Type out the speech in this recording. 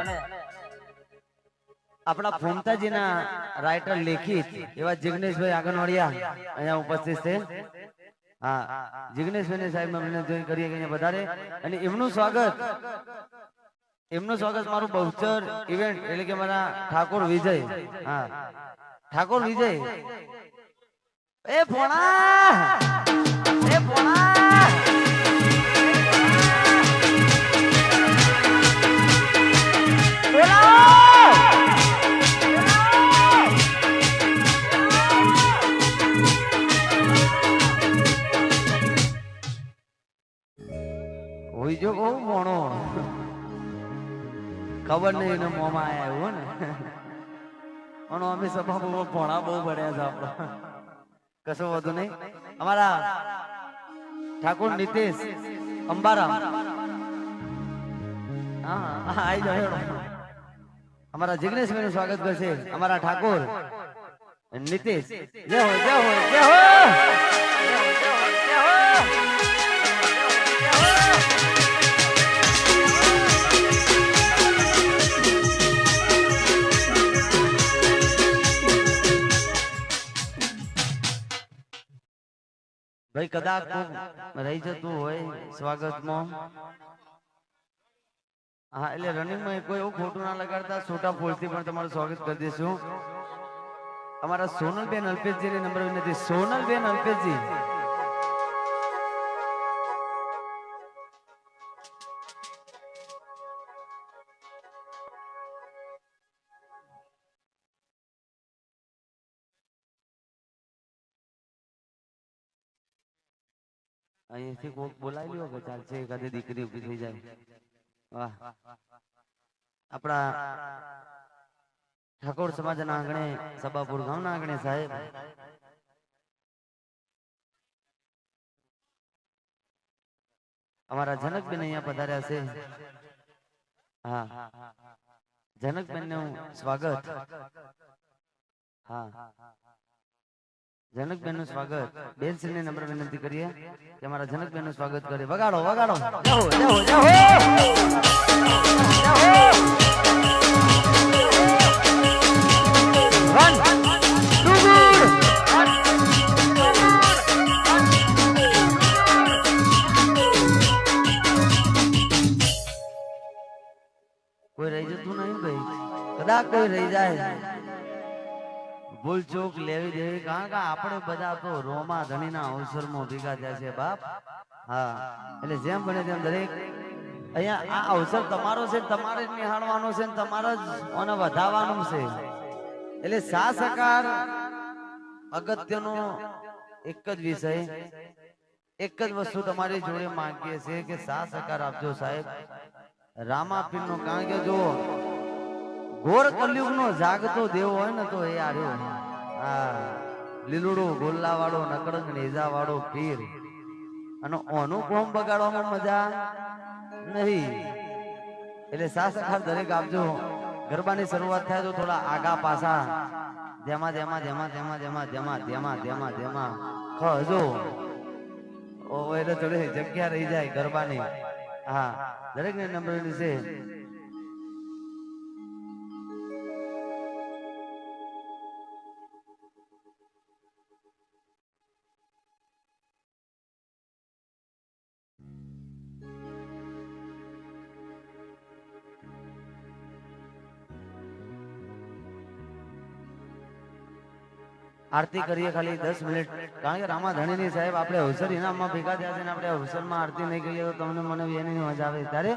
અને આપણા ફોમતાજીના રાઇટર લેખિત એવા જિગ્નેશભાઈ આંગણવાડિયા અહીંયા ઉપસ્થિત છે. હા જિગ્નેશભાઈ સાહેબ અમને જોઈ કરીએ કે વધારે. અને એમનું સ્વાગત એમનું સ્વાગત મારું બહુચર ઇવેન્ટ એટલે કે મારા ઠાકોર વિજય. હા, ઠાકોર વિજય. એ ભોણા! મોણો ખબર નહીં એના મોમાં આયા એવું ને. અને અમે સભા ભોણા બહુ ભણ્યા છે આપણે. કશું વધુ નહીં. અમારા ઠાકોર નીતેશ અંબારામ. હા આવી જાઓ અમારા જિગ્નેશભાઈ નું સ્વાગત કરશે. અમારા ઠાકોર. નીતેશ. જય હો જય હો જય હો! ભાઈ, કદાચ રહી જતું હોય સ્વાગતમાં. હા, એટલે રનિંગમાં કોઈ એવું ખોટું ના લગાડતા, છોટા ફોલથી પણ તમારું સ્વાગત કરી દઈશું. અમારા સોનલબેન અલ્પેશજી ને નંબર વિનંતી. સોનલબેન અલ્પેશજી. અહીંયાથી કોક બોલાવી લ્યો કે ચાલશે એકાદી દીકરી ઊભી થઈ જાય. વાહ. આપણા ઠાકોર સમાજના આંગણે સબાપુર ગામના આંગણે સાહેબ. અમારા જનકબેન અહીંયા પધાર્યા છે. હા. જનકબેનનું સ્વાગત. હા. જનકબેનનું સ્વાગત બેન શ્રી ને નમ્ર વિનંતી કરીએ કે અમારા જનકબેનનું સ્વાગત કરે વગાડો વગાડો જય હો જય હો જય હો One, two, good. કોઈ રહી જતું નહીં ભાઈ કદાચ કોઈ રહી જાય ભૂલ ચૂક લેવી દેવી. કારણ કે આપણે બધા તો રોમા ધણીના અવસરમાં ભેગા થયા છે બાપ. હા. એટલે જેમ બને તેમ દરેક અહીંયા આ અવસર તમારો છે તમારે જ નિહાળવાનો છે તમારે જ અને વધાવવાનું છે. એટલે સા સકાર અગત્યનો એક જ વિષય. એક જ વસ્તુ તમારી જોડે માંગીએ છીએ કે સા સકાર આપજો સાહેબ. રામાપીર નો કારણ કે જો ઘોર કલયુગ નો જાગતો દેવ હોય ને તો એ આર્યો હા લીલુડો ગોલ્લા વાળો નકળંગ નેજા વાળો પીર અને ઓનું કોમ બગાડવામાં મજા નહીં. એટલે સાસખાર દરેક આપજો ગરબાની શરૂઆત થાય તો થોડા આગા પાછા. જેમાં જેમાં જેમાં જેમાં જેમાં જેમાં જેમાં જેમાં જેમાં. ખજો. ઓ એટલે થોડી જગ્યા રહી જાય ગરબાની. હા દરેક ને નંબર છે આરતી કરીએ ખાલી દસ મિનિટ. કારણ કે રામા ધણીની સાહેબ આપણે અવસર ઇનામમાં ભેગા થયા છે આપણે અવસરમાં આરતી નહીં કરીએ તો તમને મને એની મજા આવે. ત્યારે